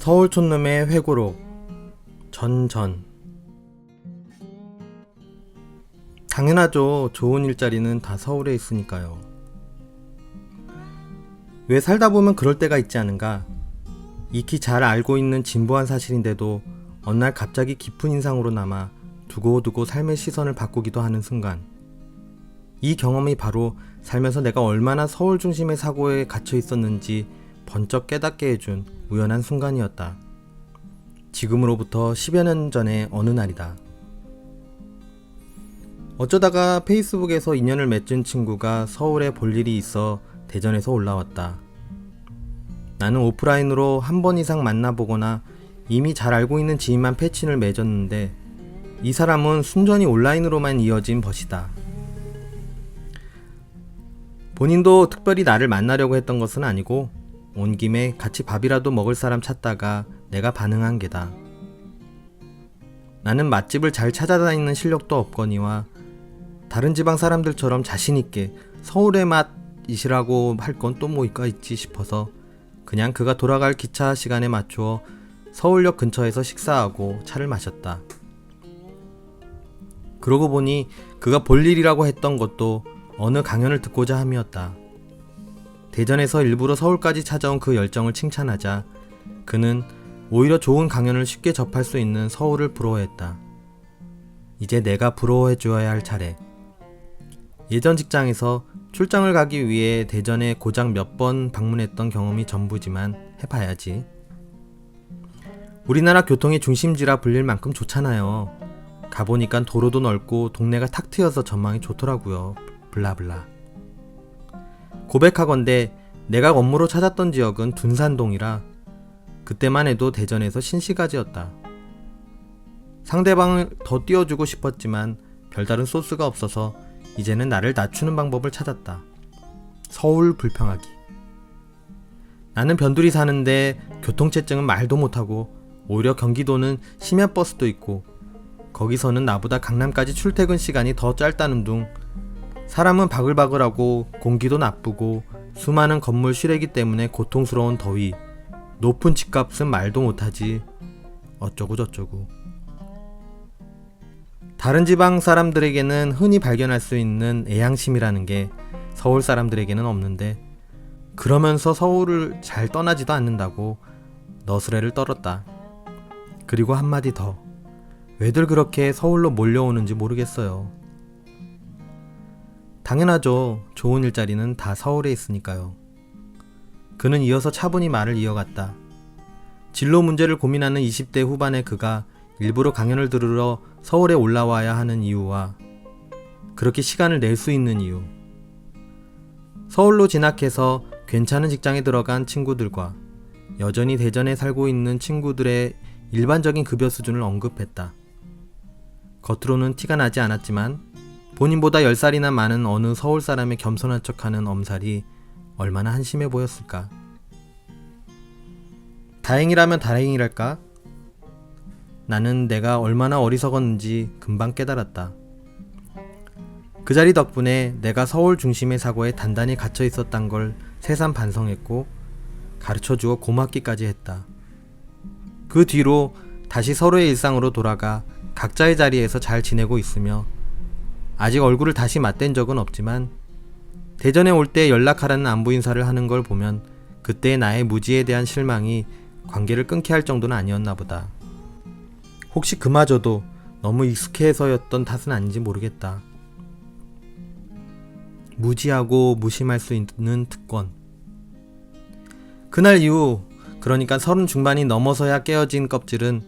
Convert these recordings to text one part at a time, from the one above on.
서울 촌놈의 회고록 전전 당연하죠. 좋은 일자리는 다 서울에 있으니까요. 왜 살다 보면 그럴 때가 있지 않은가? 익히 잘 알고 있는 진부한 사실인데도 어느 날 갑자기 깊은 인상으로 남아 두고두고 삶의 시선을 바꾸기도 하는 순간. 이 경험이 바로 살면서 내가 얼마나 서울 중심의 사고에 갇혀 있었는지 번쩍 깨닫게 해준 우연한 순간이었다. 지금으로부터 10여 년 전의 어느 날이다. 어쩌다가 페이스북에서 인연을 맺은 친구가 서울에 볼 일이 있어 대전에서 올라왔다. 나는 오프라인으로 한 번 이상 만나보거나 이미 잘 알고 있는 지인만 패친을 맺었는데 이 사람은 순전히 온라인으로만 이어진 벗이다. 본인도 특별히 나를 만나려고 했던 것은 아니고 온 김에 같이 밥이라도 먹을 사람 찾다가 내가 반응한 게다. 나는 맛집을 잘 찾아다니는 실력도 없거니와 다른 지방 사람들처럼 자신있게 서울의 맛이시라고 할 건 또 뭐가 있지 싶어서 그냥 그가 돌아갈 기차 시간에 맞추어 서울역 근처에서 식사하고 차를 마셨다. 그러고 보니 그가 볼 일이라고 했던 것도 어느 강연을 듣고자 함이었다. 대전에서 일부러 서울까지 찾아온 그 열정을 칭찬하자 그는 오히려 좋은 강연을 쉽게 접할 수 있는 서울을 부러워했다. 이제 내가 부러워해 주어야 할 차례. 예전 직장에서 출장을 가기 위해 대전에 고작 몇 번 방문했던 경험이 전부지만 해봐야지. 우리나라 교통의 중심지라 불릴 만큼 좋잖아요. 가보니까 도로도 넓고 동네가 탁 트여서 전망이 좋더라고요. 블라블라. 고백하건대 내가 업무로 찾았던 지역은 둔산동이라 그때만 해도 대전에서 신시가지였다. 상대방을 더 띄워주고 싶었지만 별다른 소스가 없어서 이제는 나를 낮추는 방법을 찾았다. 서울 불평하기. 나는 변두리 사는데 교통체증은 말도 못하고 오히려 경기도는 심야 버스도 있고 거기서는 나보다 강남까지 출퇴근 시간이 더 짧다는 둥 사람은 바글바글하고 공기도 나쁘고 수많은 건물 실외기 때문에 고통스러운 더위 높은 집값은 말도 못하지 어쩌고 저쩌고 다른 지방 사람들에게는 흔히 발견할 수 있는 애양심이라는 게 서울 사람들에게는 없는데 그러면서 서울을 잘 떠나지도 않는다고 너스레를 떨었다. 그리고 한마디 더. 왜들 그렇게 서울로 몰려오는지 모르겠어요. 당연하죠. 좋은 일자리는 다 서울에 있으니까요. 그는 이어서 차분히 말을 이어갔다. 진로 문제를 고민하는 20대 후반의 그가 일부러 강연을 들으러 서울에 올라와야 하는 이유와 그렇게 시간을 낼 수 있는 이유. 서울로 진학해서 괜찮은 직장에 들어간 친구들과 여전히 대전에 살고 있는 친구들의 일반적인 급여 수준을 언급했다. 겉으로는 티가 나지 않았지만 본인보다 10살이나 많은 어느 서울 사람의 겸손한 척하는 엄살이 얼마나 한심해 보였을까. 다행이라면 다행이랄까? 나는 내가 얼마나 어리석었는지 금방 깨달았다. 그 자리 덕분에 내가 서울 중심의 사고에 단단히 갇혀 있었단 걸 새삼 반성했고 가르쳐 주어 고맙기까지 했다. 그 뒤로 다시 서로의 일상으로 돌아가 각자의 자리에서 잘 지내고 있으며 아직 얼굴을 다시 맞댄 적은 없지만 대전에 올 때 연락하라는 안부 인사를 하는 걸 보면 그때의 나의 무지에 대한 실망이 관계를 끊게 할 정도는 아니었나 보다. 혹시 그마저도 너무 익숙해서였던 탓은 아닌지 모르겠다. 무지하고 무심할 수 있는 특권. 그날 이후, 그러니까 서른 중반이 넘어서야 깨어진 껍질은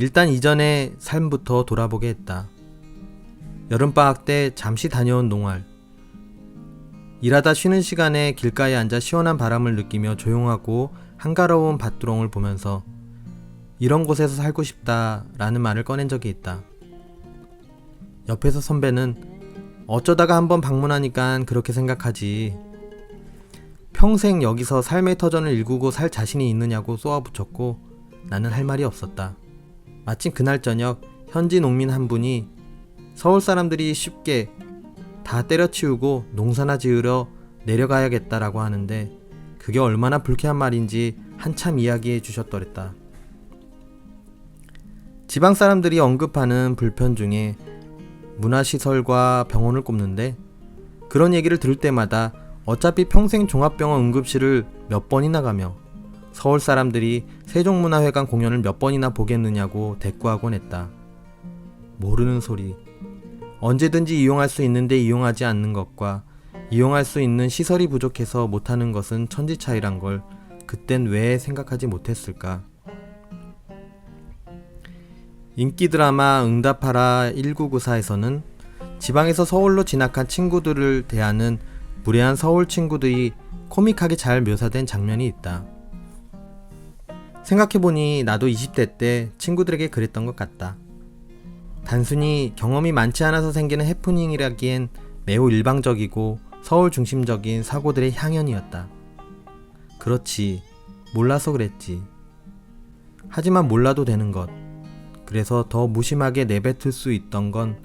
일단 이전의 삶부터 돌아보게 했다. 여름방학 때 잠시 다녀온 농활. 일하다 쉬는 시간에 길가에 앉아 시원한 바람을 느끼며 조용하고 한가로운 밭두렁을 보면서 이런 곳에서 살고 싶다 라는 말을 꺼낸 적이 있다. 옆에서 선배는 어쩌다가 한번 방문하니까 그렇게 생각하지. 평생 여기서 삶의 터전을 일구고 살 자신이 있느냐고 쏘아붙였고 나는 할 말이 없었다. 마침 그날 저녁 현지 농민 한 분이 서울 사람들이 쉽게 다 때려치우고 농사나 지으러 내려가야겠다라고 하는데 그게 얼마나 불쾌한 말인지 한참 이야기해 주셨더랬다. 지방 사람들이 언급하는 불편 중에 문화시설과 병원을 꼽는데 그런 얘기를 들을 때마다 어차피 평생 종합병원 응급실을 몇 번이나 가며 서울 사람들이 세종문화회관 공연을 몇 번이나 보겠느냐고 대꾸하곤 했다. 모르는 소리. 언제든지 이용할 수 있는데 이용하지 않는 것과 이용할 수 있는 시설이 부족해서 못하는 것은 천지 차이란 걸 그땐 왜 생각하지 못했을까? 인기 드라마 응답하라 1994에서는 지방에서 서울로 진학한 친구들을 대하는 무례한 서울 친구들이 코믹하게 잘 묘사된 장면이 있다. 생각해보니 나도 20대 때 친구들에게 그랬던 것 같다. 단순히 경험이 많지 않아서 생기는 해프닝이라기엔 매우 일방적이고 서울 중심적인 사고들의 향연이었다. 그렇지. 몰라서 그랬지. 하지만 몰라도 되는 것. 그래서 더 무심하게 내뱉을 수 있던 건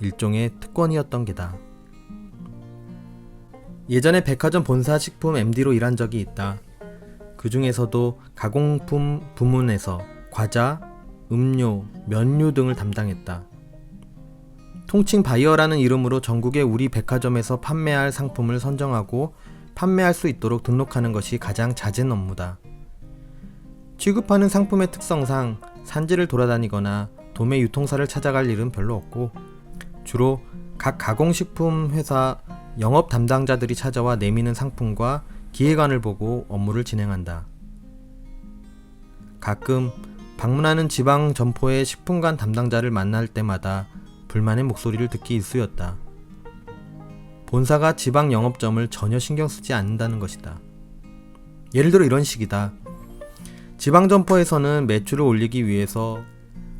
일종의 특권이었던 게다. 예전에 백화점 본사 식품 MD로 일한 적이 있다. 그 중에서도 가공품 부문에서 과자, 음료, 면류 등을 담당했다. 통칭 바이어라는 이름으로 전국의 우리 백화점에서 판매할 상품을 선정하고 판매할 수 있도록 등록하는 것이 가장 잦은 업무다. 취급하는 상품의 특성상 산지를 돌아다니거나 도매 유통사를 찾아갈 일은 별로 없고 주로 각 가공식품 회사 영업 담당자들이 찾아와 내미는 상품과 기획안을 보고 업무를 진행한다. 가끔 방문하는 지방 점포의 식품관 담당자를 만날 때마다 불만의 목소리를 듣기 일쑤였다. 본사가 지방 영업점을 전혀 신경 쓰지 않는다는 것이다. 예를 들어 이런 식이다. 지방 점포에서는 매출을 올리기 위해서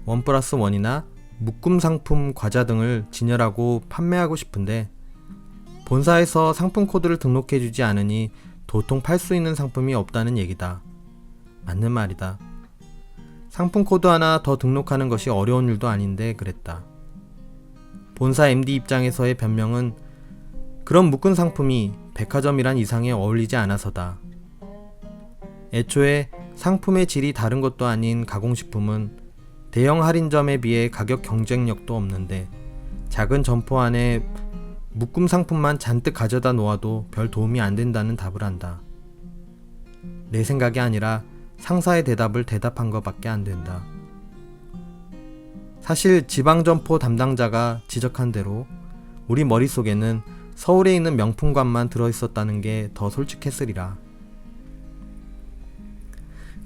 원 플러스 원이나 묶음 상품 과자 등을 진열하고 판매하고 싶은데 본사에서 상품 코드를 등록해 주지 않으니 도통 팔 수 있는 상품이 없다는 얘기다. 맞는 말이다. 상품 코드 하나 더 등록하는 것이 어려운 일도 아닌데 그랬다. 본사 MD 입장에서의 변명은 그런 묶은 상품이 백화점이란 이상에 어울리지 않아서다. 애초에 상품의 질이 다른 것도 아닌 가공식품은 대형 할인점에 비해 가격 경쟁력도 없는데 작은 점포 안에 묶음 상품만 잔뜩 가져다 놓아도 별 도움이 안 된다는 답을 한다. 내 생각이 아니라 상사의 대답을 대답한 것밖에 안 된다. 사실 지방점포 담당자가 지적한 대로 우리 머릿속에는 서울에 있는 명품관만 들어있었다는 게 더 솔직했으리라.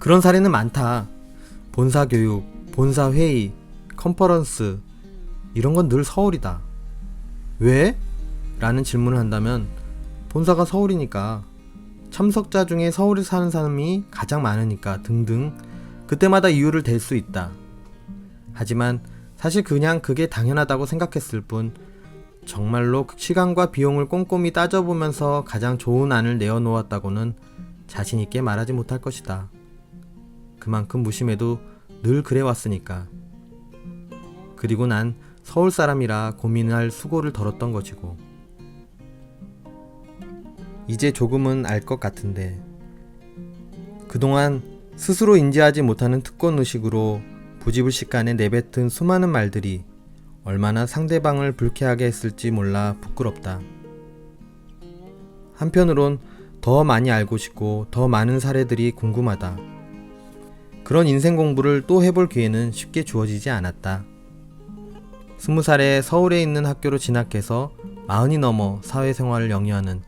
그런 사례는 많다. 본사 교육, 본사 회의, 컨퍼런스, 이런 건 늘 서울이다. 왜? 라는 질문을 한다면 본사가 서울이니까 참석자 중에 서울에 사는 사람이 가장 많으니까 등등 그때마다 이유를 댈 수 있다. 하지만 사실 그냥 그게 당연하다고 생각했을 뿐 정말로 시간과 비용을 꼼꼼히 따져보면서 가장 좋은 안을 내어놓았다고는 자신있게 말하지 못할 것이다. 그만큼 무심해도 늘 그래왔으니까. 그리고 난 서울 사람이라 고민할 수고를 덜었던 것이고. 이제 조금은 알 것 같은데. 그동안 스스로 인지하지 못하는 특권 의식으로 부지불식간에 내뱉은 수많은 말들이 얼마나 상대방을 불쾌하게 했을지 몰라 부끄럽다. 한편으론 더 많이 알고 싶고 더 많은 사례들이 궁금하다. 그런 인생 공부를 또 해볼 기회는 쉽게 주어지지 않았다. 스무 살에 서울에 있는 학교로 진학해서 마흔이 넘어 사회생활을 영위하는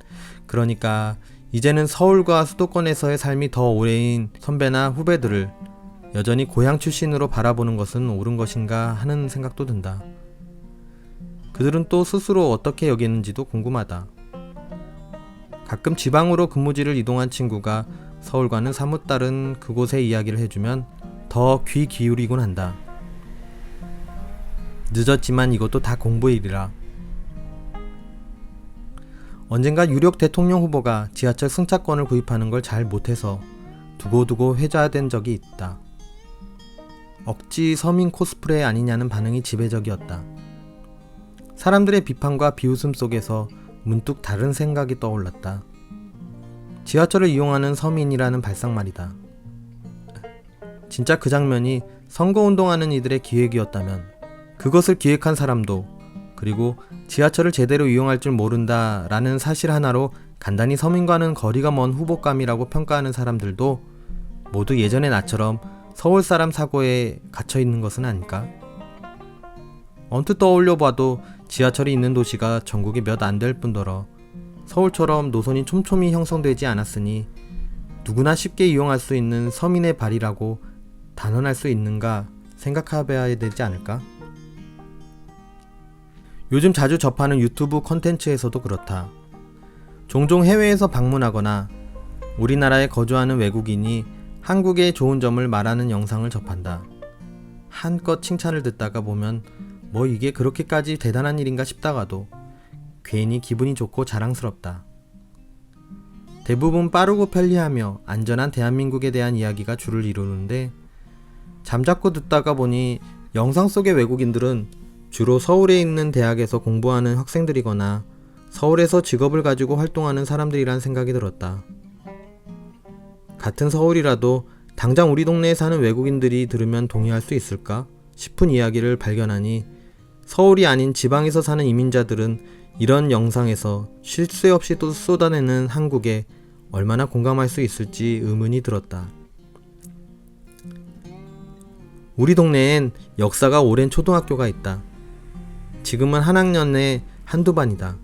그러니까 이제는 서울과 수도권에서의 삶이 더 오래인 선배나 후배들을 여전히 고향 출신으로 바라보는 것은 옳은 것인가 하는 생각도 든다. 그들은 또 스스로 어떻게 여기는지도 궁금하다. 가끔 지방으로 근무지를 이동한 친구가 서울과는 사뭇 다른 그곳의 이야기를 해주면 더 귀 기울이곤 한다. 늦었지만 이것도 다 공부일이라. 언젠가 유력 대통령 후보가 지하철 승차권을 구입하는 걸 잘 못해서 두고두고 회자된 적이 있다. 억지 서민 코스프레 아니냐는 반응이 지배적이었다. 사람들의 비판과 비웃음 속에서 문득 다른 생각이 떠올랐다. 지하철을 이용하는 서민이라는 발상말이다. 진짜 그 장면이 선거운동하는 이들의 기획이었다면 그것을 기획한 사람도 그리고 지하철을 제대로 이용할 줄 모른다라는 사실 하나로 간단히 서민과는 거리가 먼 후보감이라고 평가하는 사람들도 모두 예전의 나처럼 서울 사람 사고에 갇혀 있는 것은 아닐까? 언뜻 떠올려 봐도 지하철이 있는 도시가 전국에 몇 안 될 뿐더러 서울처럼 노선이 촘촘히 형성되지 않았으니 누구나 쉽게 이용할 수 있는 서민의 발이라고 단언할 수 있는가 생각해봐야 되지 않을까? 요즘 자주 접하는 유튜브 콘텐츠에서도 그렇다. 종종 해외에서 방문하거나 우리나라에 거주하는 외국인이 한국의 좋은 점을 말하는 영상을 접한다. 한껏 칭찬을 듣다가 보면 뭐 이게 그렇게까지 대단한 일인가 싶다가도 괜히 기분이 좋고 자랑스럽다. 대부분 빠르고 편리하며 안전한 대한민국에 대한 이야기가 주를 이루는데 잠자코 듣다가 보니 영상 속의 외국인들은 주로 서울에 있는 대학에서 공부하는 학생들이거나 서울에서 직업을 가지고 활동하는 사람들이란 생각이 들었다. 같은 서울이라도 당장 우리 동네에 사는 외국인들이 들으면 동의할 수 있을까 싶은 이야기를 발견하니 서울이 아닌 지방에서 사는 이민자들은 이런 영상에서 쉴새 없이 또 쏟아내는 한국에 얼마나 공감할 수 있을지 의문이 들었다. 우리 동네엔 역사가 오랜 초등학교가 있다. 지금은 한 학년에 한두 반이다.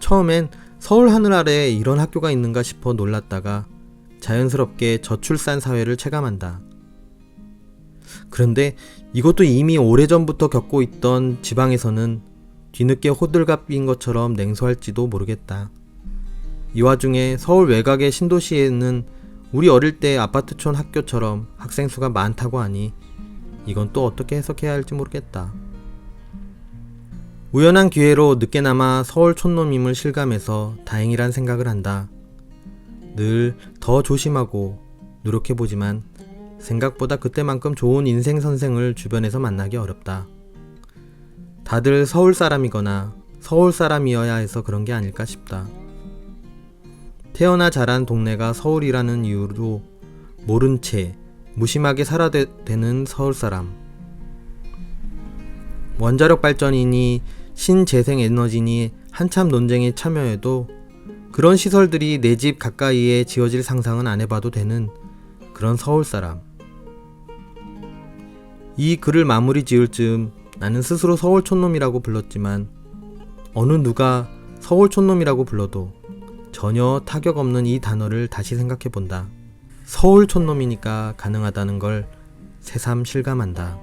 처음엔 서울 하늘 아래에 이런 학교가 있는가 싶어 놀랐다가 자연스럽게 저출산 사회를 체감한다. 그런데 이것도 이미 오래전부터 겪고 있던 지방에서는 뒤늦게 호들갑인 것처럼 냉소할지도 모르겠다. 이 와중에 서울 외곽의 신도시에는 우리 어릴 때 아파트촌 학교처럼 학생 수가 많다고 하니 이건 또 어떻게 해석해야 할지 모르겠다. 우연한 기회로 늦게나마 서울 촌놈임을 실감해서 다행이란 생각을 한다. 늘 더 조심하고 노력해보지만 생각보다 그때만큼 좋은 인생 선생을 주변에서 만나기 어렵다. 다들 서울 사람이거나 서울 사람이어야 해서 그런 게 아닐까 싶다. 태어나 자란 동네가 서울이라는 이유로 모른 채 무심하게 살아대는 서울 사람. 원자력 발전이니 신재생 에너지니 한참 논쟁에 참여해도 그런 시설들이 내 집 가까이에 지어질 상상은 안 해봐도 되는 그런 서울 사람. 이 글을 마무리 지을 즈음 나는 스스로 서울 촌놈이라고 불렀지만 어느 누가 서울 촌놈이라고 불러도 전혀 타격 없는 이 단어를 다시 생각해 본다. 서울 촌놈이니까 가능하다는 걸 새삼 실감한다.